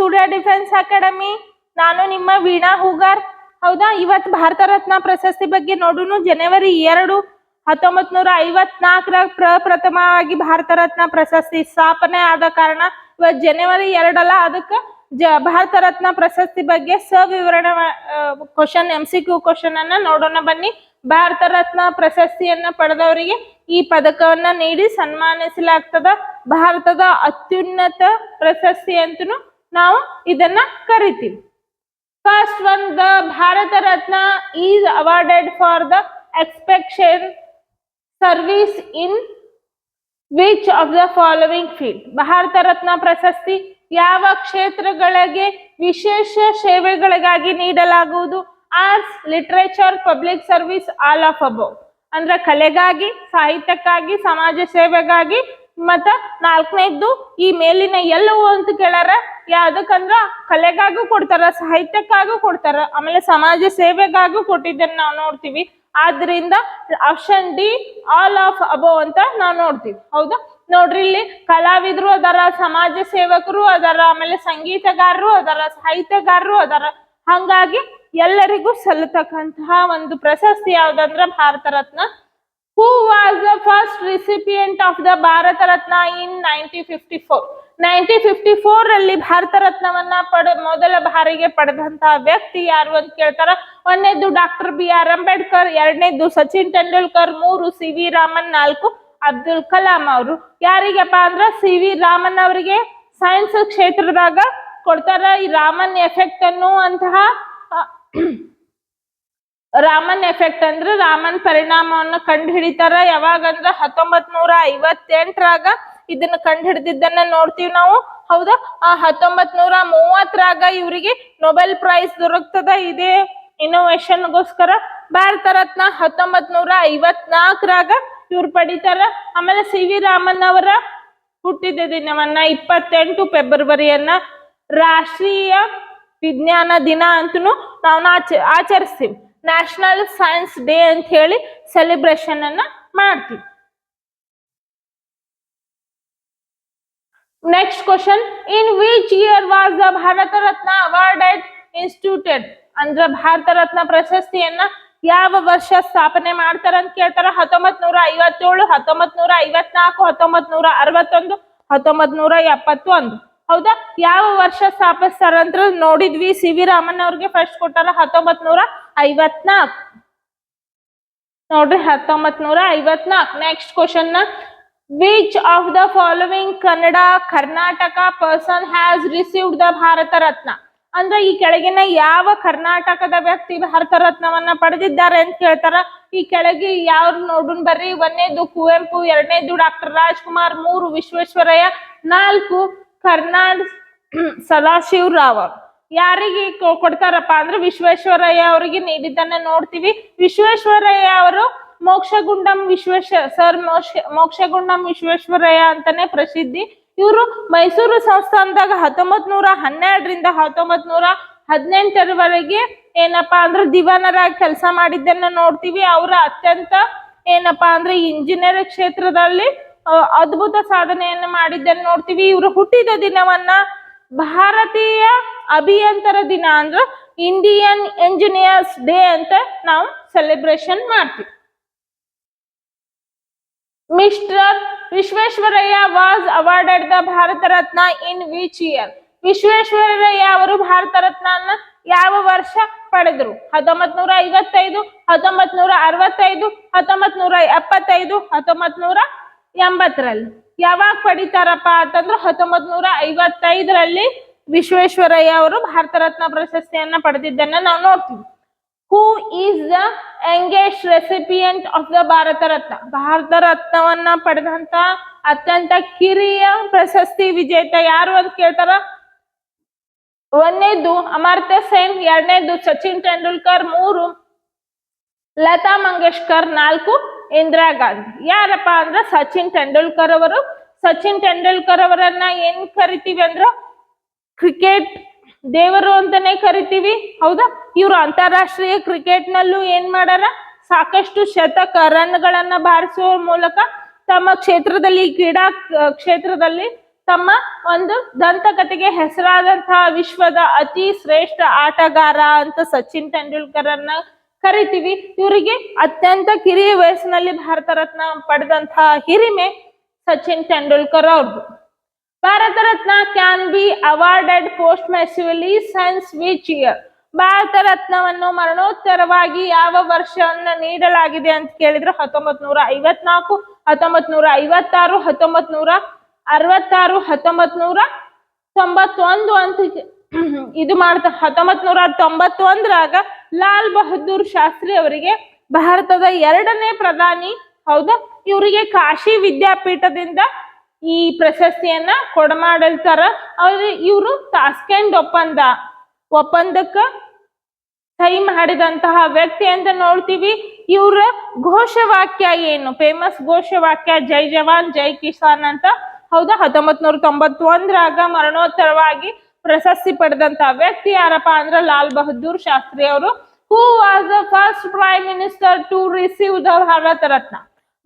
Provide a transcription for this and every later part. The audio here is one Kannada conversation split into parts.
ಸೂರ್ಯ ಡಿಫೆನ್ಸ್ ಅಕಾಡೆಮಿ, ನಾನು ನಿಮ್ಮ ವೀಣಾ ಹೂಗಾರ್. ಹೌದಾ? ಇವತ್ ಭಾರತ ರತ್ನ ಪ್ರಶಸ್ತಿ ಬಗ್ಗೆ ನೋಡೋಣ ಜನವರಿ ಎರಡು ಹತ್ತೊಂಬತ್ ನೂರ ಐವತ್ನಾಲ್ಕರ ಪ್ರಪ್ರಥಮವಾಗಿ ಭಾರತ ರತ್ನ ಪ್ರಶಸ್ತಿ ಸ್ಥಾಪನೆ ಆದ ಕಾರಣ ಇವತ್ ಜನವರಿ ಎರಡಲ್ಲ, ಅದಕ್ಕೆ ಜ ಭಾರತ ರತ್ನ ಪ್ರಶಸ್ತಿ ಬಗ್ಗೆ ಸವಿವರಣ question M C Q question ಅನ್ನ ನೋಡೋಣ ಬನ್ನಿ. ಭಾರತ ರತ್ನ ಪ್ರಶಸ್ತಿಯನ್ನ ಪಡೆದವರಿಗೆ ಈ ಪದಕವನ್ನ ನೀಡಿ ಸನ್ಮಾನಿಸಲಾಗ್ತದ. ಭಾರತದ ಅತ್ಯುನ್ನತ ಪ್ರಶಸ್ತಿ ಅಂತೂ ನಾವು ಇದನ್ನ ಕರಿತೀವಿ. First one the Bharat Ratna is awarded for the exception service in which of the following field Bharat Ratna ಪ್ರಶಸ್ತಿ ಯಾವ ಕ್ಷೇತ್ರಗಳಿಗೆ ವಿಶೇಷ ಸೇವೆಗಳಿಗಾಗಿ ನೀಡಲಾಗುವುದು? Arts literature public service all of above ಅಂದ್ರೆ ಕಲೆಗಾಗಿ, ಸಾಹಿತ್ಯಕ್ಕಾಗಿ, ಸಮಾಜ ಸೇವೆಗಾಗಿ ಮತ್ತ ನಾಲ್ಕನೇದ್ದು ಈ ಮೇಲಿನ ಎಲ್ಲವೂ ಅಂತ ಕೇಳಾರ ಯಾವ್ದಕ್ಕಂದ್ರ ಕಲೆಗಾಗೂ ಕೊಡ್ತಾರ, ಸಾಹಿತ್ಯಕ್ಕಾಗೂ ಕೊಡ್ತಾರ, ಆಮೇಲೆ ಸಮಾಜ ಸೇವೆಗಾಗೂ ಕೊಟ್ಟಿದ್ದನ್ನ ನಾವು ನೋಡ್ತೀವಿ. ಆದ್ರಿಂದ option D all of above ಅಂತ ನಾವು ನೋಡ್ತೀವಿ. ಹೌದಾ? ನೋಡ್ರಿ ಇಲ್ಲಿ ಕಲಾವಿದರು ಅದರ, ಸಮಾಜ ಸೇವಕರು ಅದರ, ಆಮೇಲೆ ಸಂಗೀತಗಾರರು ಅದರ, ಸಾಹಿತ್ಯಗಾರರು ಅದರ. ಹಂಗಾಗಿ ಎಲ್ಲರಿಗೂ ಸಲ್ಲತಕ್ಕಂತಹ ಒಂದು ಪ್ರಶಸ್ತಿ ಯಾವ್ದಂದ್ರ Bharat Ratna. Who was the first recipient of the Bharat Ratna in nineteen fifty four nineteen fifty four ಅಲ್ಲಿ ಭಾರತ ರತ್ನವನ್ನ ಪಡ, ಮೊದಲ ಬಾರಿಗೆ ಪಡೆದಂತಹ ವ್ಯಕ್ತಿ ಯಾರು ಅಂತ ಕೇಳ್ತಾರ? ಒಂದನೇದು ಡಾಕ್ಟರ್ ಬಿ ಆರ್ ಅಂಬೇಡ್ಕರ್, ಎರಡನೇದು ಸಚಿನ್ ತೆಂಡೂಲ್ಕರ್, ಮೂರು ಸಿ ವಿ ರಾಮನ್, ನಾಲ್ಕು ಅಬ್ದುಲ್ ಕಲಾಂ ಅವರು. ಯಾರಿಗಪ್ಪ ಅಂದ್ರ ಸಿ ವಿ ರಾಮನ್ ಅವರಿಗೆ ಸೈನ್ಸ್ ಕ್ಷೇತ್ರದಾಗ ಕೊಡ್ತಾರ ಈ ರಾಮನ್ ಎಫೆಕ್ಟ್ ಅನ್ನುವಂತಹ ರಾಮನ್ ಎಫೆಕ್ಟ್ ಅಂದ್ರೆ ರಾಮನ್ ಪರಿಣಾಮವನ್ನು ಕಂಡು ಹಿಡಿತಾರ ಯಾವಾಗ ಅಂದ್ರ ಹತ್ತೊಂಬತ್ ನೂರ ಐವತ್ತೆಂಟರಾಗ ಇದನ್ನ ಕಂಡು ಹಿಡಿದಿದ್ದನ್ನ ನೋಡ್ತೀವಿ ನಾವು. ಹೌದಾ? ಆ ಹತ್ತೊಂಬತ್ ನೂರ ಮೂವತ್ತರಾಗ ಇವರಿಗೆ ನೊಬೆಲ್ ಪ್ರೈಸ್ ದೊರಕ್ತದ ಇದೇ ಇನ್ನೋವೇಶನ್ ಗೋಸ್ಕರ ಭಾರತ ರತ್ನ ಹತ್ತೊಂಬತ್ ನೂರ ಐವತ್ನಾಲ್ಕರಾಗ ಇವ್ರು ಪಡಿತಾರ. ಆಮೇಲೆ ಸಿ ವಿ ರಾಮನ್ ಅವರ ಹುಟ್ಟಿದ ದಿನವನ್ನ ಇಪ್ಪತ್ತೆಂಟು ಫೆಬ್ರವರಿಯನ್ನ ರಾಷ್ಟ್ರೀಯ ವಿಜ್ಞಾನ ದಿನ ಅಂತೂ ನಾವು ಆಚ, ಆಚರಿಸ್ತೀವಿ. ನ್ಯಾಷನಲ್ ಸೈನ್ಸ್ ಡೇ ಅಂತ ಹೇಳಿ ಸೆಲೆಬ್ರೇಷನ್ ಅನ್ನ ಮಾಡ್ತೀವಿ. Next question in which year was the Bharat Ratna awarded instituted ಅಂದ್ರ ಭಾರತ ರತ್ನ ಪ್ರಶಸ್ತಿಯನ್ನ ಯಾವ ವರ್ಷ ಸ್ಥಾಪನೆ ಮಾಡ್ತಾರ ಅಂತ ಕೇಳ್ತಾರ. ಹತ್ತೊಂಬತ್ ನೂರ ಐವತ್ತೇಳು ಹತ್ತೊಂಬತ್ ನೂರ ಐವತ್ನಾಲ್ಕು ಹತ್ತೊಂಬತ್ ನೂರ ಅರವತ್ತೊಂದು ಹತ್ತೊಂಬತ್ ನೂರ ಎಪ್ಪತ್ತೊಂದು ಹೌದಾ? ಯಾವ ವರ್ಷ ಸ್ಥಾಪಿಸ್ತಾರ ಅಂತ ನೋಡಿದ್ವಿ. ಸಿ ವಿ ರಾಮನ್ ಅವ್ರಿಗೆ ಫಸ್ಟ್ ಕೊಟ್ಟಾರ ಹತ್ತೊಂಬತ್ ನೂರ ಐವತ್ನಾಕ್ ನೋಡ್ರಿ ಹತ್ತೊಂಬತ್ ನೂರ ಐವತ್ನಾಕ್ next question which of the following Kannada, Karnataka person has received the Bharat Ratna? ಅಂದ್ರೆ ಈ ಕೆಳಗಿನ ಯಾವ ಕರ್ನಾಟಕದ ವ್ಯಕ್ತಿ ಭಾರತ ರತ್ನವನ್ನ ಪಡೆದಿದ್ದಾರೆ ಅಂತ ಕೇಳ್ತಾರ. ಈ ಕೆಳಗೆ ಯಾರು ನೋಡುನ್ ಬರ್ರಿ. ಒಂದನೇದು ಕುವೆಂಪು, ಎರಡನೇದು ಡಾಕ್ಟರ್ ರಾಜ್ಕುಮಾರ್, ಮೂರು ವಿಶ್ವೇಶ್ವರಯ್ಯ, ನಾಲ್ಕು ಕರ್ನಾಡ್ ಸದಾಶಿವ ರಾವ್ ಅವ್ರು. ಯಾರಿಗೆ ಕೊಡ್ತಾರಪ್ಪ ಅಂದ್ರೆ ವಿಶ್ವೇಶ್ವರಯ್ಯ ಅವರಿಗೆ ನೀಡಿದ್ದನ್ನ ನೋಡ್ತೀವಿ. ವಿಶ್ವೇಶ್ವರಯ್ಯ ಅವರು ಮೋಕ್ಷಗುಂಡಂ ವಿಶ್ವೇಶ, ಸರ್ ಮೋಕ್ಷ, ಮೋಕ್ಷಗುಂಡಂ ವಿಶ್ವೇಶ್ವರಯ್ಯ ಅಂತಾನೆ ಪ್ರಸಿದ್ಧಿ. ಇವರು ಮೈಸೂರು ಸಂಸ್ಥಾನದಾಗ ಹತ್ತೊಂಬತ್ ನೂರ ಹನ್ನೆರಡರಿಂದ ಹತ್ತೊಂಬತ್ ನೂರ ಹದಿನೆಂಟರವರೆಗೆ ಏನಪ್ಪಾ ಅಂದ್ರೆ ದಿವಾನರಾಗಿ ಕೆಲಸ ಮಾಡಿದ್ದನ್ನ ನೋಡ್ತೀವಿ. ಅವರ ಅತ್ಯಂತ ಏನಪ್ಪಾ ಅಂದ್ರೆ ಇಂಜಿನಿಯರ್ ಕ್ಷೇತ್ರದಲ್ಲಿ ಅದ್ಭುತ ಸಾಧನೆಯನ್ನು ಮಾಡಿದ್ದನ್ನು ನೋಡ್ತೀವಿ. ಇವರು ಹುಟ್ಟಿದ ದಿನವನ್ನ ಭಾರತೀಯ ಅಭಿಯಂತರ ದಿನ ಅಂದ್ರೆ ಇಂಡಿಯನ್ ಎಂಜಿನಿಯರ್ಸ್ ಡೇ ಅಂತ ನಾವು ಸೆಲೆಬ್ರೇಷನ್ ಮಾಡ್ತೀವಿ. Mister Visvesvaraya was awarded the Bharat Ratna in which year Visvesvaraya ಅವರು ಭಾರತ ರತ್ನ ಯಾವ ವರ್ಷ ಪಡೆದ್ರು? ಹತ್ತೊಂಬತ್ ನೂರ ಐವತ್ತೈದು ಹತ್ತೊಂಬತ್ ನೂರ ಅರವತ್ತೈದು ಹತ್ತೊಂಬತ್ ನೂರ ಎಪ್ಪತ್ತೈದು ಹತ್ತೊಂಬತ್ ನೂರ ಎಂಬತ್ತರಲ್ಲಿ. ಯಾವಾಗ ಪಡಿತಾರಪ್ಪ ಅಂತಂದ್ರೆ ಹತ್ತೊಂಬತ್ ನೂರ ಐವತ್ತೈದರಲ್ಲಿ ವಿಶ್ವೇಶ್ವರಯ್ಯ ಅವರು ಭಾರತ ರತ್ನ ಪ್ರಶಸ್ತಿಯನ್ನ ಪಡೆದಿದ್ದನ್ನ ನಾವು ನೋಡ್ತೀವಿ. Who is the engage recipient of the Bharat Ratna? Bharat ರತ್ನವನ್ನ ಪಡೆದಂತ ಅತ್ಯಂತ ಕಿರಿಯ ಪ್ರಶಸ್ತಿ ವಿಜೇತ ಯಾರು ಅಂತ ಕೇಳ್ತಾರ? ಒಂದನೇದು ಅಮರ್ತ್ಯ ಸೇನ್, ಎರಡನೇದು ಸಚಿನ್ ತೆಂಡೂಲ್ಕರ್, ಮೂರು, ಲತಾ ಮಂಗೇಶ್ಕರ್, ನಾಲ್ಕು ಇಂದಿರಾ ಗಾಂಧಿ. ಯಾರಪ್ಪ ಅಂದ್ರ ಸಚಿನ್ ತೆಂಡೂಲ್ಕರ್ ಅವರು. ಸಚಿನ್ ತೆಂಡೂಲ್ಕರ್ ಅವರನ್ನ ಏನ್ ಕರಿತೀವಿ ಅಂದ್ರ ಕ್ರಿಕೆಟ್ ದೇವರು ಅಂತಾನೆ ಕರಿತೀವಿ. ಹೌದಾ? ಇವರು ಅಂತಾರಾಷ್ಟ್ರೀಯ ಕ್ರಿಕೆಟ್ ನಲ್ಲೂ ಏನ್ ಮಾಡಾರ? ಸಾಕಷ್ಟು ಶತಕ ರನ್ ಗಳನ್ನ ಬಾರಿಸುವ ಮೂಲಕ ತಮ್ಮ ಕ್ಷೇತ್ರದಲ್ಲಿ ಕ್ರೀಡಾ ಕ್ಷೇತ್ರದಲ್ಲಿ ತಮ್ಮ ಒಂದು ದಂತಕತೆಗೆ ಹೆಸರಾದಂತಹ ವಿಶ್ವದ ಅತಿ ಶ್ರೇಷ್ಠ ಆಟಗಾರ ಅಂತ ಸಚಿನ್ ತೆಂಡೂಲ್ಕರ್ ಅನ್ನ ಕರಿತೀವಿ. ಇವರಿಗೆ ಅತ್ಯಂತ ಕಿರಿಯ ವಯಸ್ಸಿನಲ್ಲಿ ಭಾರತ ರತ್ನ ಪಡೆದಂತಹ ಹಿರಿಮೆ ಸಚಿನ್ ತೆಂಡೂಲ್ಕರ್ ಅವ್ರದ್ದು Bharat Ratna can be awarded posthumously since which year. Bharat ರತ್ನವನ್ನು ಮರಣೋತ್ತರವಾಗಿ ಯಾವ ವರ್ಷವನ್ನು ನೀಡಲಾಗಿದೆ ಅಂತ ಕೇಳಿದ್ರೆ ಹತ್ತೊಂಬತ್ ನೂರ ಐವತ್ನಾಲ್ಕು ಹತ್ತೊಂಬತ್ ನೂರ ಐವತ್ತಾರು ಹತ್ತೊಂಬತ್ ನೂರ ಅರವತ್ತಾರು ಹತ್ತೊಂಬತ್ ನೂರ ತೊಂಬತ್ತೊಂದು ಅಂತ ಇದು ಮಾಡ್ತಾ ಹತ್ತೊಂಬತ್ ನೂರ ತೊಂಬತ್ತೊಂದರಾಗ ಲಾಲ್ ಬಹದ್ದೂರ್ ಶಾಸ್ತ್ರಿ ಅವರಿಗೆ ಭಾರತದ ಎರಡನೇ ಪ್ರಧಾನಿ. ಹೌದಾ, ಇವರಿಗೆ ಕಾಶಿ ವಿದ್ಯಾಪೀಠದಿಂದ ಈ ಪ್ರಶಸ್ತಿಯನ್ನ ಕೊಡಮಾಡಲ್ತಾರ. ಅವ್ರ ಇವರು ತಾಸ್ಕೆಂಡ್ ಒಪ್ಪಂದ. ಒಪ್ಪಂದಕ್ಕ ಸಹಿ ಮಾಡಿದಂತಹ ವ್ಯಕ್ತಿ ಅಂತ ನೋಡ್ತೀವಿ. ಇವರ ಘೋಷವಾಕ್ಯ ಏನು? ಫೇಮಸ್ ಘೋಷವಾಕ್ಯ, ಜೈ ಜವಾನ್, ಜೈ ಕಿಸಾನ್ ಅಂತ. ಹೌದಾ ಹತ್ತೊಂಬತ್ ನೂರ ತೊಂಬತ್ತೊಂದರಾಗ ಮರಣೋತ್ತರವಾಗಿ ಪ್ರಶಸ್ತಿ ಪಡೆದಂತ ವ್ಯಕ್ತಿ ಯಾರಪ್ಪ ಅಂದ್ರೆ ಲಾಲ್ ಬಹದ್ದೂರ್ ಶಾಸ್ತ್ರಿ ಅವರು who was the first prime minister to receive the Bharat Ratna.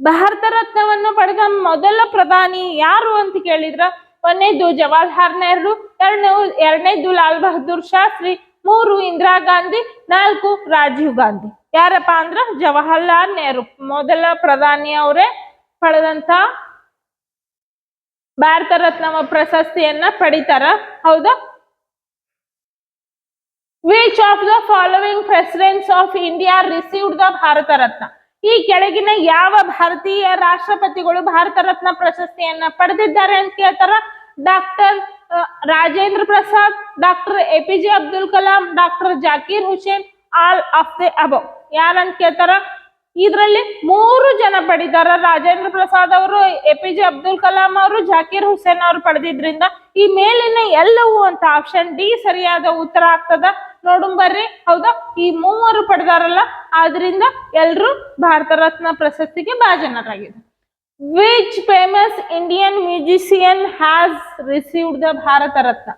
Bharat ರತ್ನವನ್ನು ಪಡೆದ ಮೊದಲ ಪ್ರಧಾನಿ ಯಾರು ಅಂತ ಕೇಳಿದ್ರ? ಒಂದನೇದು ಜವಾಹರ್ಲಾಲ್ ನೆಹರು, ಎರಡನೇ ಎರಡನೇದು ಲಾಲ್ ಬಹದ್ದೂರ್ ಶಾಸ್ತ್ರಿ, ಮೂರು ಇಂದಿರಾ ಗಾಂಧಿ, ನಾಲ್ಕು ರಾಜೀವ್ ಗಾಂಧಿ. ಯಾರಪ್ಪ ಅಂದ್ರ ಜವಾಹರ್ಲಾಲ್ ನೆಹರು. ಮೊದಲ ಪ್ರಧಾನಿ ಅವರೇ ಪಡೆದಂತ ಭಾರತ ರತ್ನ ಪ್ರಶಸ್ತಿಯನ್ನ ಪಡಿತಾರ. ಹೌದಾ? Which of the following presidents of India received the Bharat Ratna? ಈ ಕೆಳಗಿನ ಯಾವ ಭಾರತೀಯ ರಾಷ್ಟ್ರಪತಿಗಳು ಭಾರತ ರತ್ನ ಪ್ರಶಸ್ತಿಯನ್ನ ಪಡೆದಿದ್ದಾರೆ ಅಂತ ಕೇಳ್ತಾರ? Doctor Rajendra Prasad, doctor A P J Abdul Kalam, doctor Zakir Hussain, all of the ಯಾರ ಯಾರಂತ ಕೇಳ್ತಾರ? ಇದ್ರಲ್ಲಿ ಮೂರು ಜನ ಪಡಿದಾರ ರಾಜೇಂದ್ರ ಪ್ರಸಾದ್ ಅವರು, A P J Abdul Kalam ಅವರು, ಜಾಕೀರ್ ಹುಸೇನ್ ಅವರು ಪಡೆದಿದ್ರಿಂದ ಈ ಮೇಲಿನ ಎಲ್ಲವೂ ಅಂತ ಆಪ್ಷನ್ ಡಿ ಸರಿಯಾದ ಉತ್ತರ ಆಗ್ತದ? ನೋಡುಂ ಬರ್ರಿ. ಹೌದಾ? ಈ ಮೂವರು ಪಡೆದಾರಲ್ಲ, ಆದ್ರಿಂದ ಎಲ್ರು ಭಾರತ ರತ್ನ ಪ್ರಶಸ್ತಿಗೆ ಭಾಜನರಾಗಿದ್ದಾರೆ. Which famous Indian musician has received the Bharat Ratna?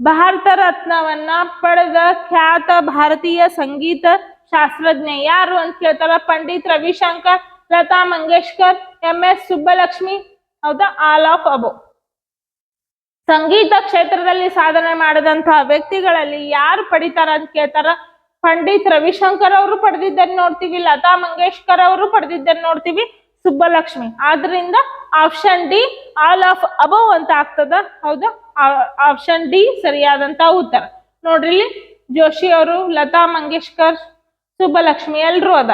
Bharat ರತ್ನವನ್ನ ಪಡೆದ ಖ್ಯಾತ ಭಾರತೀಯ ಸಂಗೀತ ಶಾಸ್ತ್ರಜ್ಞ ಯಾರು ಅಂತ ಕೇಳ್ತಾರ? ಪಂಡಿತ್ ರವಿಶಂಕರ್, ಲತಾ ಮಂಗೇಶ್ಕರ್ ಎಂ ಎಸ್ ಸುಬ್ಬಲಕ್ಷ್ಮಿ, ಹೌದಾ? ಆಲ್ ಆಫ್ ಅಬೋ. ಸಂಗೀತ ಕ್ಷೇತ್ರದಲ್ಲಿ ಸಾಧನೆ ಮಾಡಿದಂತಹ ವ್ಯಕ್ತಿಗಳಲ್ಲಿ ಯಾರು ಪಡಿತಾರ ಅಂತ ಕೇಳ್ತಾರ? ಪಂಡಿತ್ ರವಿಶಂಕರ್ ಅವರು ಪಡೆದಿದ್ದನ್ನು ನೋಡ್ತೀವಿ, ಲತಾ ಮಂಗೇಶ್ಕರ್ ಅವರು ಪಡೆದಿದ್ದನ್ನು ನೋಡ್ತೀವಿ, ಸುಬ್ಬಲಕ್ಷ್ಮಿ. ಆದ್ರಿಂದ option D all of above ಅಂತ ಆಗ್ತದ, ಹೌದಾ? ಆಪ್ಷನ್ ಡಿ ಸರಿಯಾದಂತ ಉತ್ತರ. ನೋಡ್ರಿ ಜೋಶಿ ಅವರು, ಲತಾ ಮಂಗೇಶ್ಕರ್ ಸುಬ್ಬಲಕ್ಷ್ಮಿ ಎಲ್ರು ಅದ.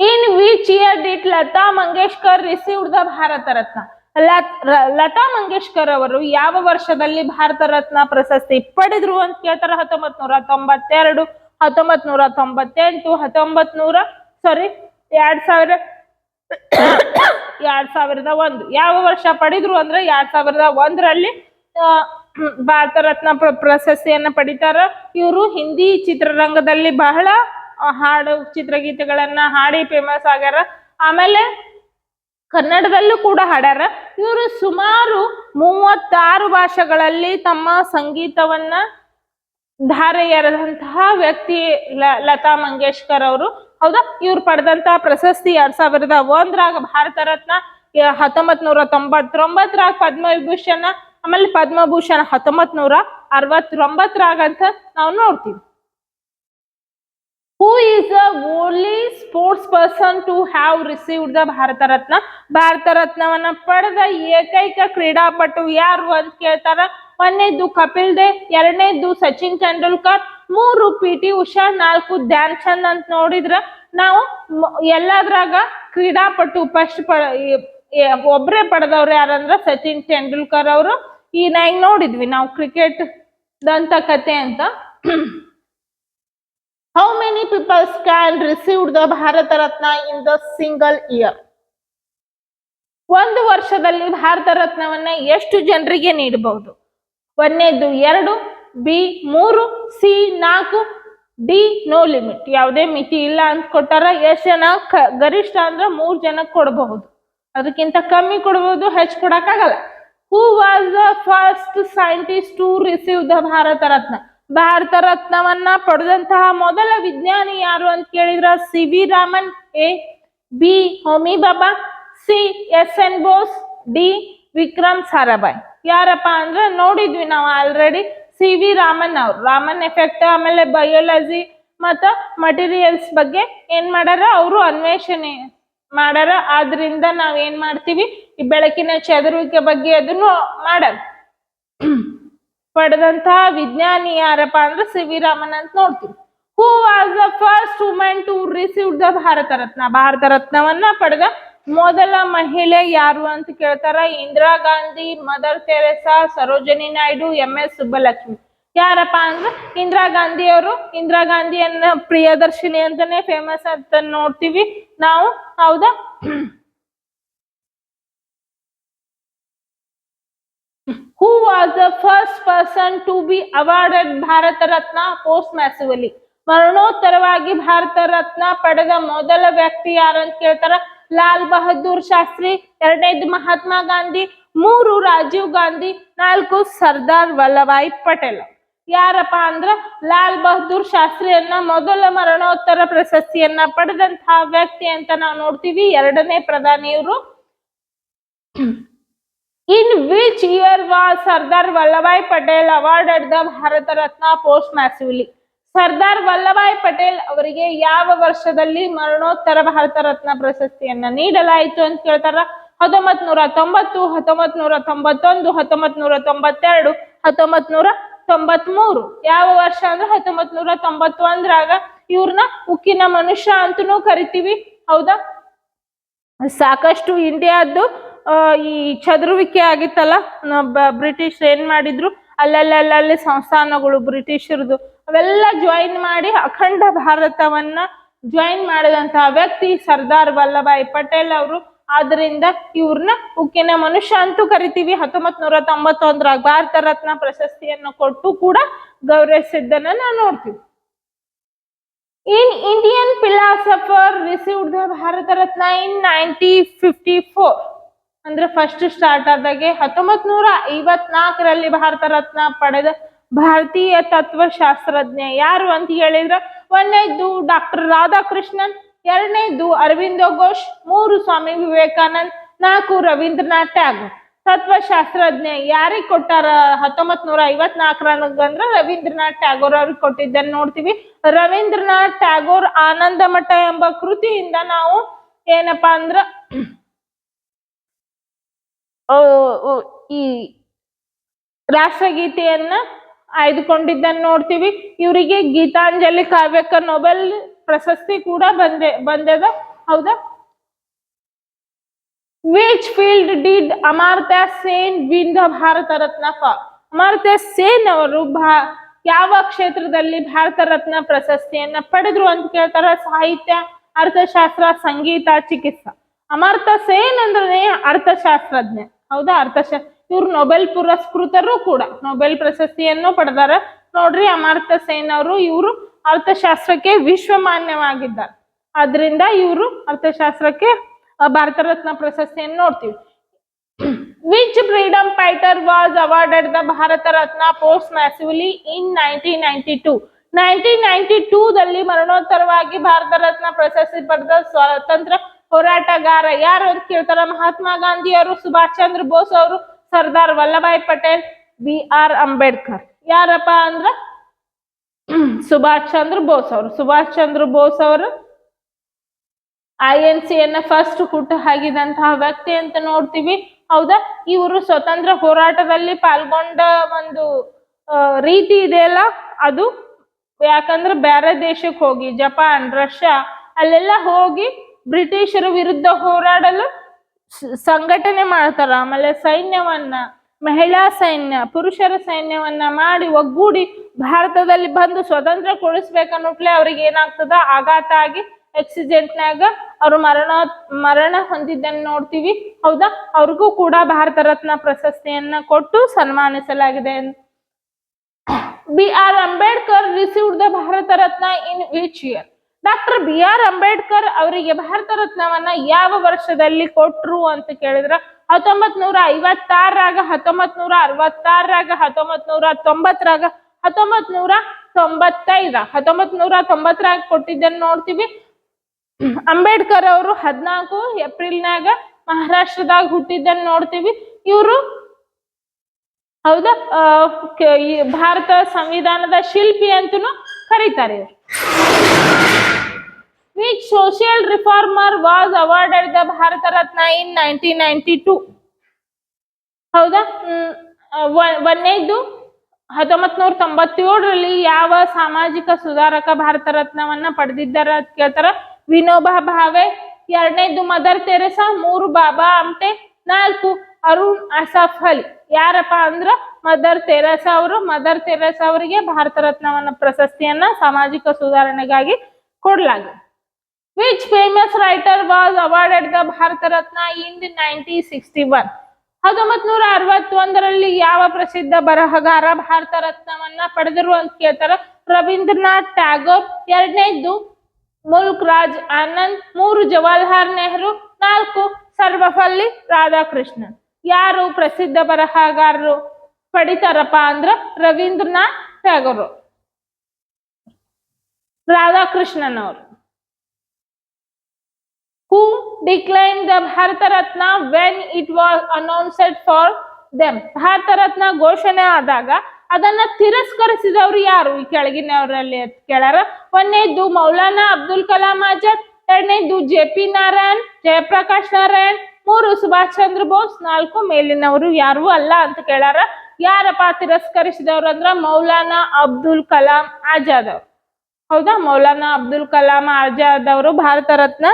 In which year did Lata Mangeshkar received the Bharat Ratna. ಲತ್- Mangeshkar ಅವರು ಯಾವ ವರ್ಷದಲ್ಲಿ ಭಾರತ ರತ್ನ ಪ್ರಶಸ್ತಿ ಪಡೆದ್ರು ಅಂತ ಕೇಳ್ತಾರ ಹತ್ತೊಂಬತ್ ನೂರ ತೊಂಬತ್ತೆರಡು ಹತ್ತೊಂಬತ್ ನೂರ ತೊಂಬತ್ತೆಂಟು ಹತ್ತೊಂಬತ್ ನೂರ ಸಾರಿ ಎರಡ್ ಸಾವಿರ, ಎರಡ್ ಸಾವಿರದ ಒಂದು. ಯಾವ ವರ್ಷ ಪಡೆದ್ರು ಅಂದ್ರೆ ಎರಡ್ ಸಾವಿರದ ಒಂದರಲ್ಲಿ ಭಾರತ ರತ್ನ ಪ್ರ- ಪ್ರಶಸ್ತಿಯನ್ನ ಪಡಿತಾರ. ಇವರು ಹಿಂದಿ ಚಿತ್ರರಂಗದಲ್ಲಿ ಬಹಳ ಹಾಡು ಚಿತ್ರಗೀತೆಗಳನ್ನ ಹಾಡಿ ಫೇಮಸ್ ಆಗ್ಯಾರ. ಆಮೇಲೆ ಕನ್ನಡದಲ್ಲೂ ಕೂಡ ಹಾಡ್ಯಾರ. ಇವರು ಸುಮಾರು ಮೂವತ್ತಾರು ಭಾಷೆಗಳಲ್ಲಿ ತಮ್ಮ ಸಂಗೀತವನ್ನ ಧಾರೆ ಎರೆದಂತಹ ವ್ಯಕ್ತಿ ಲತಾ ಮಂಗೇಶ್ಕರ್ ಅವರು. ಹೌದಾ? ಇವ್ರು ಪಡೆದಂತಹ ಪ್ರಶಸ್ತಿ ಎರಡ್ ಸಾವಿರದ ಒಂದರಾಗ ಭಾರತ ರತ್ನ ಹತ್ತೊಂಬತ್ ನೂರ ತೊಂಬತ್ತೊಂಬತ್ತರಾಗ ಪದ್ಮವಿಭೂಷಣ ಆಮೇಲೆ ಪದ್ಮಭೂಷಣ ಹತ್ತೊಂಬತ್ ನೂರ ಅರವತ್ತೊಂಬತ್ತರಾಗಂತ ನಾವು ನೋಡ್ತೀವಿ. Who is the only sports person to have received the Bharat Ratna? Bharat ರತ್ನವನ್ನ ಪಡೆದ ಏಕೈಕ ಕ್ರೀಡಾಪಟು ಯಾರು ಅಂತ ಕೇಳ್ತಾರ? ಒಂದನೇದು ಕಪಿಲ್ ದೇವ್ ಎರಡನೇದು ಸಚಿನ್ ತೆಂಡೂಲ್ಕರ್, ಮೂರು ಪಿ ಟಿ ಉಷಾ, ನಾಲ್ಕು ಧ್ಯಾನ್ ಚಂದ್ ಅಂತ ನೋಡಿದ್ರ ನಾವು ಎಲ್ಲದ್ರಾಗ ಕ್ರೀಡಾಪಟು ಫಸ್ಟ್ ಒಬ್ರೇ ಪಡೆದವ್ರು ಯಾರಂದ್ರ ಸಚಿನ್ ತೆಂಡೂಲ್ಕರ್ ಅವರು. ಈ ನಾ ಈಗ ನೋಡಿದ್ವಿ, ನಾವು ಕ್ರಿಕೆಟ್ ದಂತ ಕತೆ ಅಂತ. How many peoples can receive the Bharat Ratna in the single year ಒಂದು ವರ್ಷದಲ್ಲಿ ಭಾರತ ರತ್ನವನ್ನ ಎಷ್ಟು ಜನರಿಗೆ ನೀಡಬಹುದು? ಒಂದನೇದು ಎರಡು, ಬಿ, ಮೂರು, ಸಿ, ನಾಲ್ಕು, ಡಿ, ನೋ ಲಿಮಿಟ್. ಯಾವುದೇ ಮಿತಿ ಇಲ್ಲ ಅಂತ ಕೊಟ್ಟಾರ ಎಷ್ಟು ಜನ ಗರಿಷ್ಠ ಅಂದ್ರೆ ಮೂರ್ ಜನಕ್ಕೆ ಕೊಡಬಹುದು. ಅದಕ್ಕಿಂತ ಕಮ್ಮಿ ಕೊಡಬಹುದು ಹೆಚ್ಚು ಕೊಡಕ್ಕಾಗಲ್ಲ. Who was the first scientist to receive the Bharat Ratna Bharat ರತ್ನವನ್ನ ಪಡೆದಂತಹ ಮೊದಲ ವಿಜ್ಞಾನಿ ಯಾರು ಅಂತ ಕೇಳಿದ್ರ C V Raman, A B Homi Bhabha, C S N Bose, D Vikram Sarabhai. ಯಾರಪ್ಪ ಅಂದ್ರೆ ನೋಡಿದ್ವಿ ನಾವು ಆಲ್ರೆಡಿ ಸಿ ವಿ ರಾಮನ್ ಅವ್ರು. ರಾಮನ್ ಎಫೆಕ್ಟ್ ಆಮೇಲೆ ಬಯೋಲಜಿ ಮತ್ತ ಮಟೀರಿಯಲ್ಸ್ ಬಗ್ಗೆ ಏನ್ ಮಾಡ್ಯಾರ? ಅವರು ಅನ್ವೇಷಣೆ ಮಾಡ್ಯಾರ ಆದ್ರಿಂದ ನಾವ್ ಏನ್ ಮಾಡ್ತೀವಿ? ಈ ಬೆಳಕಿನ ಚದುರುವಿಕೆ ಬಗ್ಗೆ ಅದನ್ನು ಮಾಡಾರ ಪಡೆದಂತಹ ವಿಜ್ಞಾನಿ ಯಾರಪ್ಪ ಅಂದ್ರೆ ಸಿ ವಿ ರಾಮನ್ ಅಂತ ನೋಡ್ತೀವಿ. Who was the first women to receive the Bharat Ratna? Bharat ರತ್ನವನ್ನ ಪಡೆದ ಮೊದಲ ಮಹಿಳೆ ಯಾರು ಅಂತ ಕೇಳ್ತಾರ? Indira Gandhi, mother Teresa, Sarojini Naidu, M S Subbulakshmi. ಯಾರಪ್ಪ ಅಂದ್ರೆ ಇಂದಿರಾ ಗಾಂಧಿ ಅವರು ಇಂದಿರಾ ಗಾಂಧಿಯನ್ನ ಪ್ರಿಯದರ್ಶಿನಿ ಅಂತಾನೆ ಫೇಮಸ್ ಅಂತ ನೋಡ್ತೀವಿ. ನಾವು, ಹೌದಾ? Who was the first person to be awarded Bharat Ratna? Post ಮರಣೋತ್ತರವಾಗಿ Bharat Ratna ಪಡೆದ ಮೊದಲ ವ್ಯಕ್ತಿ ಯಾರು ಅಂತ ಕೇಳ್ತಾರ? ಲಾಲ್ ಬಹದ್ದೂರ್ ಶಾಸ್ತ್ರಿ, ಎರಡನೇದು ಮಹಾತ್ಮ ಗಾಂಧಿ, ಮೂರು ರಾಜೀವ್ ಗಾಂಧಿ, ನಾಲ್ಕು ಸರ್ದಾರ್ ವಲ್ಲಭಾಯ್ ಪಟೇಲ್. ಯಾರಪ್ಪ ಅಂದ್ರ ಲಾಲ್ ಬಹದ್ದೂರ್ ಶಾಸ್ತ್ರಿಯನ್ನ ಮೊದಲ ಮರಣೋತ್ತರ ಪ್ರಶಸ್ತಿಯನ್ನ ಪಡೆದಂತಹ ವ್ಯಕ್ತಿ ಅಂತ ನಾವು ನೋಡ್ತೀವಿ. ಎರಡನೇ ಪ್ರಧಾನಿ ಇವರು. In which year was Sardar Vallabhbhai Patel awarded the Bharat Ratna posthumously Sardar Vallabhbhai Patel ಅವರಿಗೆ ಯಾವ ವರ್ಷದಲ್ಲಿ ಮರಣೋತ್ತರ ಭಾರತ ರತ್ನ ಪ್ರಶಸ್ತಿಯನ್ನ ನೀಡಲಾಯಿತು ಅಂತ ಕೇಳ್ತಾರ? ಹತ್ತೊಂಬತ್ ನೂರ ತೊಂಬತ್ತು ಹತ್ತೊಂಬತ್ ನೂರ ತೊಂಬತ್ತೊಂದು ಹತ್ತೊಂಬತ್ ನೂರ ತೊಂಬತ್ತೆರಡು ಹತ್ತೊಂಬತ್ ನೂರ ತೊಂಬತ್ ಮೂರು ಯಾವ ವರ್ಷ ಅಂದ್ರೆ ಹತ್ತೊಂಬತ್ ನೂರ ತೊಂಬತ್ತೊಂದ್ರಾಗ ಇವ್ರನ್ನ ಉಕ್ಕಿನ ಮನುಷ್ಯ ಅಂತನೂ ಕರಿತೀವಿ. ಹೌದಾ? ಸಾಕಷ್ಟು ಇಂಡಿಯಾದ್ದು ಈ ಚದುರುವಿಕೆ ಆಗಿತ್ತಲ್ಲ ಬ್ರಿಟಿಷ್ ಏನ್ ಮಾಡಿದ್ರು? ಅಲ್ಲಲ್ಲಲ್ಲಿ ಸಂಸ್ಥಾನಗಳು ಬ್ರಿಟಿಷರದು. ಅವೆಲ್ಲ ಜಾಯಿನ್ ಮಾಡಿ ಅಖಂಡ ಭಾರತವನ್ನ ಜಾಯಿನ್ ಮಾಡಿದಂತಹ ವ್ಯಕ್ತಿ ಸರ್ದಾರ್ ವಲ್ಲಭಾಯ್ ಪಟೇಲ್ ಅವರು ಆದ್ರಿಂದ ಇವ್ರನ್ನ ಉಕ್ಕಿನ ಮನುಷ್ಯ ಅಂತೂ ಕರಿತೀವಿ. ಹತ್ತೊಂಬತ್ ನೂರ ಭಾರತ ರತ್ನ ಪ್ರಶಸ್ತಿಯನ್ನು ಕೊಟ್ಟು ಕೂಡ ಗೌರವಿಸಿದ್ದನ್ನ ನಾವು ನೋಡ್ತೀವಿ. In Indian philosopher received the Bharat Ratna in ninety fifty four. ಅಂದ್ರೆ ಫಸ್ಟ್ ಸ್ಟಾರ್ಟ್ ಆದಾಗೆ ಹತ್ತೊಂಬತ್ ನೂರ ಐವತ್ನಾಲ್ಕರಲ್ಲಿ ಭಾರತ ರತ್ನ ಪಡೆದ ಭಾರತೀಯ ತತ್ವಶಾಸ್ತ್ರಜ್ಞ ಯಾರು ಅಂತ ಹೇಳಿದ್ರ ಒಂದೇದು ಡಾಕ್ಟರ್ ರಾಧಾಕೃಷ್ಣನ್. ಎರಡನೇದು ಅರವಿಂದ ಘೋಷ್, ಮೂರು ಸ್ವಾಮಿ ವಿವೇಕಾನಂದ್, ನಾಲ್ಕು ರವೀಂದ್ರನಾಥ್ ಟ್ಯಾಗೋರ್. ತತ್ವಶಾಸ್ತ್ರಜ್ಞ ಯಾರಿಗೆ ಕೊಟ್ಟಾರ? ಹತ್ತೊಂಬತ್ ನೂರ ಐವತ್ನಾಲ್ಕರಂದ್ರ ರವೀಂದ್ರನಾಥ್ ಟ್ಯಾಗೋರ್ ಅವ್ರಿಗೆ ಕೊಟ್ಟಿದ್ದನ್ನ ನೋಡ್ತೀವಿ. ರವೀಂದ್ರನಾಥ್ ಟ್ಯಾಗೋರ್ ಆನಂದ ಮಠ ಎಂಬ ಕೃತಿಯಿಂದ ನಾವು ಏನಪ್ಪಾ ಅಂದ್ರ ಈ ರಾಷ್ಟ್ರಗೀತೆಯನ್ನ ಆಯ್ದುಕೊಂಡಿದ್ದನ್ನ ನೋಡ್ತೀವಿ. ಇವರಿಗೆ ಗೀತಾಂಜಲಿ ಕಾವ್ಯಕ್ಕ ನೊಬೆಲ್ ಪ್ರಶಸ್ತಿ ಕೂಡ ಬಂದೆ, ಬಂದದ. ಹೌದಾ? Which field did Amartya Sen win the Bharat Ratna for Amartya Sen ಅವರು ಭಾ, ಯಾವ ಕ್ಷೇತ್ರದಲ್ಲಿ ಭಾರತ ರತ್ನ ಪ್ರಶಸ್ತಿಯನ್ನ ಪಡೆದ್ರು ಅಂತ ಕೇಳ್ತಾರ? ಸಾಹಿತ್ಯ, ಅರ್ಥಶಾಸ್ತ್ರ, ಸಂಗೀತ, ಚಿಕಿತ್ಸಾ. ಅಮರ್ತ ಸೇನ್ ಅಂದ್ರೆ ಅರ್ಥಶಾಸ್ತ್ರಜ್ಞ. ಹೌದಾ? ಅರ್ಥಶಾಸ್ತ್ರ ಇವ್ರು ನೊಬೆಲ್ ಪುರಸ್ಕೃತರು ಕೂಡ. ನೊಬೆಲ್ ಪ್ರಶಸ್ತಿಯನ್ನು ಪಡೆದಾರ. ನೋಡ್ರಿ ಅಮರ್ತ ಸೇನ್ ಅವರು ಇವರು ಅರ್ಥಶಾಸ್ತ್ರಕ್ಕೆ ವಿಶ್ವಮಾನ್ಯವಾಗಿದ್ದಾರೆ. ಆದ್ರಿಂದ ಇವರು ಅರ್ಥಶಾಸ್ತ್ರಕ್ಕೆ ಭಾರತ ರತ್ನ ಪ್ರಶಸ್ತಿಯನ್ನು ನೋಡ್ತೀವಿ. Which freedom fighter was awarded the Bharat Ratna posthumously in nineteen ninety two nineteen ninety two ದಲ್ಲಿ ಮರಣೋತ್ತರವಾಗಿ ಭಾರತ ರತ್ನ ಪ್ರಶಸ್ತಿ ಪಡೆದ ಸ್ವಾತಂತ್ರ್ಯ ಹೋರಾಟಗಾರ ಯಾರು ಅಂತ ಕೇಳ್ತಾರ? ಮಹಾತ್ಮ ಗಾಂಧಿ ಅವರು ಸುಭಾಷ್ ಚಂದ್ರ ಬೋಸ್ ಅವರು, ಸರ್ದಾರ್ ವಲ್ಲಭಾಯ್ ಪಟೇಲ್, ಬಿ ಆರ್ ಅಂಬೇಡ್ಕರ್. ಯಾರಪ್ಪ ಅಂದ್ರ ಸುಭಾಷ್ ಚಂದ್ರ ಬೋಸ್ ಅವರು. ಸುಭಾಷ್ ಚಂದ್ರ ಬೋಸ್ ಅವರು ಐ ಎನ್ ಸಿ ಯನ್ನ ಫಸ್ಟ್ ಹುಟ್ಟು ಹಾಕಿದಂತಹ ವ್ಯಕ್ತಿ ಅಂತ ನೋಡ್ತೀವಿ. ಹೌದಾ? ಇವರು ಸ್ವತಂತ್ರ ಹೋರಾಟದಲ್ಲಿ ಪಾಲ್ಗೊಂಡ ಒಂದು ರೀತಿ ರೀತಿ ಇದೆಯಲ್ಲ ಅದು ಯಾಕಂದ್ರೆ ಬೇರೆ ದೇಶಕ್ಕೆ ಹೋಗಿ, ಜಪಾನ್, ರಷ್ಯಾ ಅಲ್ಲೆಲ್ಲ ಹೋಗಿ ಬ್ರಿಟಿಷರ ವಿರುದ್ಧ ಹೋರಾಡಲು ಸಂಘಟನೆ ಮಾಡ್ತಾರ. ಆಮೇಲೆ ಸೈನ್ಯವನ್ನ ಮಹಿಳಾ ಸೈನ್ಯ, ಪುರುಷರ ಸೈನ್ಯವನ್ನ ಮಾಡಿ ಒಗ್ಗೂಡಿ ಭಾರತದಲ್ಲಿ ಬಂದು ಸ್ವತಂತ್ರ ಕೊಡಿಸ್ಬೇಕನ್ನುಟ್ಲೆ ಅವ್ರಿಗೆ ಏನಾಗ್ತದ? ಆಘಾತ ಆಗಿ ಆಕ್ಸಿಡೆಂಟ್ನಾಗ ಅವ್ರು ಮರಣ ಮರಣ ಹೊಂದಿದ್ದನ್ನ ನೋಡ್ತೀವಿ. ಹೌದಾ? ಅವ್ರಿಗೂ ಕೂಡ ಭಾರತ ರತ್ನ ಪ್ರಶಸ್ತಿಯನ್ನ ಕೊಟ್ಟು ಸನ್ಮಾನಿಸಲಾಗಿದೆ. B R Ambedkar received the Bharat Ratna in which year doctor B R Ambedkar ಅವರಿಗೆ ಭಾರತ ರತ್ನವನ್ನ ಯಾವ ವರ್ಷದಲ್ಲಿ ಕೊಟ್ರು ಅಂತ ಕೇಳಿದ್ರ? ಹತ್ತೊಂಬತ್ ನೂರ ಐವತ್ತಾರಾಗ ಹತ್ತೊಂಬತ್ ನೂರ ಅರವತ್ತಾರಾಗ ಹತ್ತೊಂಬತ್ ನೂರ ತೊಂಬತ್ತರಾಗ ಹತ್ತೊಂಬತ್ ನೂರ ತೊಂಬತ್ತೈದ ಹತ್ತೊಂಬತ್ ನೂರ ತೊಂಬತ್ತರಾಗ ಕೊಟ್ಟಿದ್ದನ್ನ ನೋಡ್ತೀವಿ. ಅಂಬೇಡ್ಕರ್ ಅವರು ಹದಿನಾಲ್ಕು ಏಪ್ರಿಲ್ನಾಗ ಮಹಾರಾಷ್ಟ್ರದಾಗ ಹುಟ್ಟಿದ್ದನ್ನ ನೋಡ್ತೀವಿ. ಇವರು ಹೌದಾ? ಭಾರತ ಸಂವಿಧಾನದ ಶಿಲ್ಪಿ ಅಂತೂ ಕರೀತಾರೆ ಇವ್ರು. Which social reformer was awarded the Bharat Ratna in nineteen ninety two ಹೌದಾ ಒಂದನೇದು ಹತ್ತೊಂಬತ್ ನೂರ ತೊಂಬತ್ತೇಳರಲ್ಲಿ ಯಾವ ಸಾಮಾಜಿಕ ಸುಧಾರಕ ಭಾರತ ರತ್ನವನ್ನ ಪಡೆದಿದ್ದಾರ ಅಂತ ಕೇಳ್ತಾರ? ವಿನೋಬಾ ಭಾವೆ ಎರಡನೇದು ಮದರ್ ತೆರೆಸಾ, ಮೂರು ಬಾಬಾ ಆಮ್ಟೆ ನಾಲ್ಕು ಅರುಣ್ ಅಸಫ್ ಅಲಿ. ಯಾರಪ್ಪ ಅಂದ್ರ ಮದರ್ ತೆರೆಸಾ ಅವರು. ಮದರ್ ತೆರೆಸಾ ಅವರಿಗೆ ಭಾರತ ರತ್ನವನ್ನ ಪ್ರಶಸ್ತಿಯನ್ನ ಸಾಮಾಜಿಕ ಸುಧಾರಣೆಗಾಗಿ ಕೊಡಲಾಗಿದೆ which famous writer was awarded the Bharat Ratna in nineteen sixty one ಅರವತ್ತೊಂದರಲ್ಲಿ ಯಾವ ಪ್ರಸಿದ್ಧ ಬರಹಗಾರ ಭಾರತ ರತ್ನವನ್ನ ಪಡೆದರು ಅಂತ ಕೇಳ್ತಾರ ರವೀಂದ್ರನಾಥ್ ಟ್ಯಾಗೋರ್ ಎರಡನೇದ್ದು ಮುಲ್ಕ್ ರಾಜ್ ಆನಂದ್, ಮೂರು ಜವಾಹರ್ಲಾಲ್ ನೆಹರು, ನಾಲ್ಕು ಸರ್ವಪಲ್ಲಿ ರಾಧಾಕೃಷ್ಣನ್. ಯಾರು ಪ್ರಸಿದ್ಧ ಬರಹಗಾರರು ಪಡಿತಾರಪ್ಪ ಅಂದ್ರ ರವೀಂದ್ರನಾಥ್ ಟ್ಯಾಗೋರ್. ರಾಧಾಕೃಷ್ಣನ್ ಅವರು who declined the Bharata Ratna when it was announced for them. Bharat Ratna ಘೋಷಣೆ ಆದಾಗ ಅದನ್ನ ತಿರಸ್ಕರಿಸಿದವರು ಯಾರು? ಈ ಕೆಳಗಿನವರಲ್ಲಿ ಕೇಳಾರ. ಒಂದನೇದು ಮೌಲಾನಾ ಅಬ್ದುಲ್ ಕಲಾಂ ಆಜಾದ್, ಎರಡನೇದು ಜೆ ಪಿ ನಾರಾಯಣ್, ಜಯಪ್ರಕಾಶ್ ನಾರಾಯಣ್, ಮೂರು ಸುಭಾಷ್ ಚಂದ್ರ ಬೋಸ್, ನಾಲ್ಕು ಮೇಲಿನವರು ಯಾರು ಅಲ್ಲ ಅಂತ ಕೇಳಾರ. ಯಾರಪ್ಪ ತಿರಸ್ಕರಿಸಿದವ್ರು ಅಂದ್ರ ಮೌಲಾನಾ ಅಬ್ದುಲ್ ಕಲಾಂ ಆಜಾದ್ ಅವ್ರು. ಹೌದಾ? ಮೌಲಾನಾ ಅಬ್ದುಲ್ ಕಲಾಂ ಆಜಾದ್ ಅವರು ಭಾರತ ರತ್ನ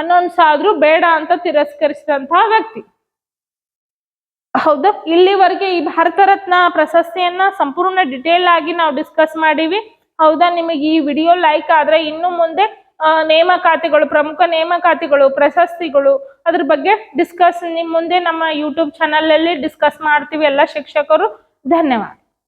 ಅನೌನ್ಸ್ ಆದ್ರೂ ಬೇಡ ಅಂತ ತಿರಸ್ಕರಿಸಿದಂತಹ ವ್ಯಕ್ತಿ. ಹೌದಾ, ಇಲ್ಲಿವರೆಗೆ ಈ ಭಾರತ ರತ್ನ ಪ್ರಶಸ್ತಿಯನ್ನ ಸಂಪೂರ್ಣ ಡಿಟೇಲ್ ಆಗಿ ನಾವು ಡಿಸ್ಕಸ್ ಮಾಡಿವಿ. ಹೌದಾ, ನಿಮಗೆ ಈ ವಿಡಿಯೋ ಲೈಕ್ ಆದ್ರೆ ಇನ್ನು ಮುಂದೆ ನೇಮಕಾತಿಗಳು, ಪ್ರಮುಖ ನೇಮಕಾತಿಗಳು, ಪ್ರಶಸ್ತಿಗಳು, ಅದ್ರ ಬಗ್ಗೆ ಡಿಸ್ಕಸ್ ನಿಮ್ ಮುಂದೆ ನಮ್ಮ ಯೂಟ್ಯೂಬ್ ಚಾನಲ್ ಅಲ್ಲಿ ಡಿಸ್ಕಸ್ ಮಾಡ್ತೀವಿ ಎಲ್ಲ ಶಿಕ್ಷಕರು. ಧನ್ಯವಾದ.